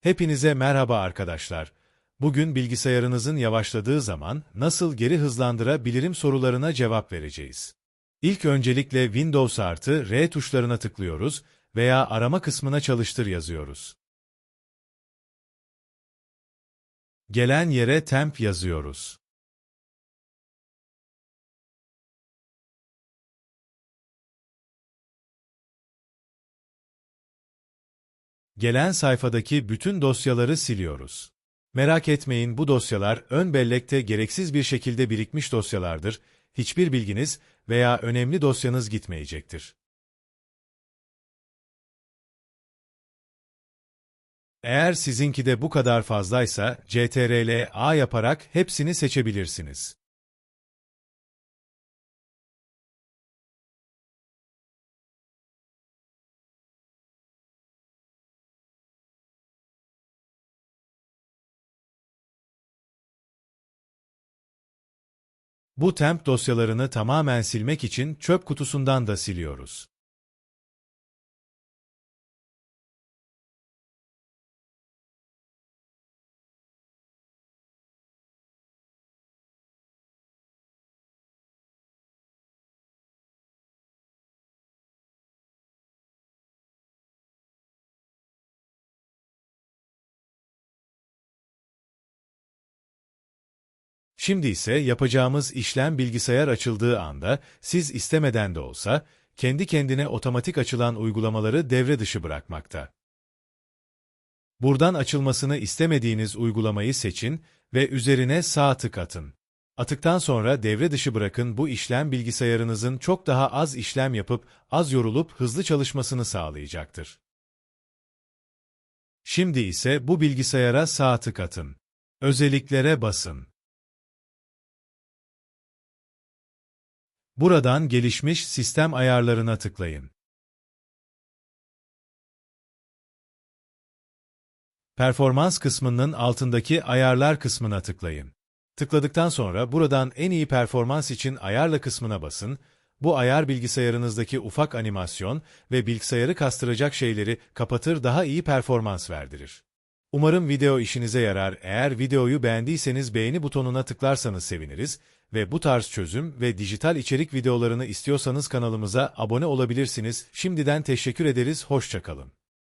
Hepinize merhaba arkadaşlar. Bugün bilgisayarınızın yavaşladığı zaman nasıl geri hızlandırabilirim sorularına cevap vereceğiz. İlk öncelikle Windows artı R tuşlarına tıklıyoruz veya arama kısmına çalıştır yazıyoruz. Gelen yere temp yazıyoruz. Gelen sayfadaki bütün dosyaları siliyoruz. Merak etmeyin bu dosyalar ön bellekte gereksiz bir şekilde birikmiş dosyalardır, hiçbir bilginiz veya önemli dosyanız gitmeyecektir. Eğer sizinki de bu kadar fazlaysa, CTRL-A yaparak hepsini seçebilirsiniz. Bu temp dosyalarını tamamen silmek için çöp kutusundan da siliyoruz. Şimdi ise yapacağımız işlem bilgisayar açıldığı anda siz istemeden de olsa kendi kendine otomatik açılan uygulamaları devre dışı bırakmakta. Buradan açılmasını istemediğiniz uygulamayı seçin ve üzerine sağ tık atın. Atıktan sonra devre dışı bırakın bu işlem bilgisayarınızın çok daha az işlem yapıp az yorulup hızlı çalışmasını sağlayacaktır. Şimdi ise bu bilgisayara sağ tık atın. Özelliklere basın. Buradan gelişmiş sistem ayarlarına tıklayın. Performans kısmının altındaki ayarlar kısmına tıklayın. Tıkladıktan sonra buradan en iyi performans için ayarla kısmına basın. Bu ayar bilgisayarınızdaki ufak animasyon ve bilgisayarı kastıracak şeyleri kapatır daha iyi performans verdirir. Umarım video işinize yarar. Eğer videoyu beğendiyseniz beğeni butonuna tıklarsanız seviniriz ve bu tarz çözüm ve dijital içerik videolarını istiyorsanız kanalımıza abone olabilirsiniz. Şimdiden teşekkür ederiz, hoşçakalın.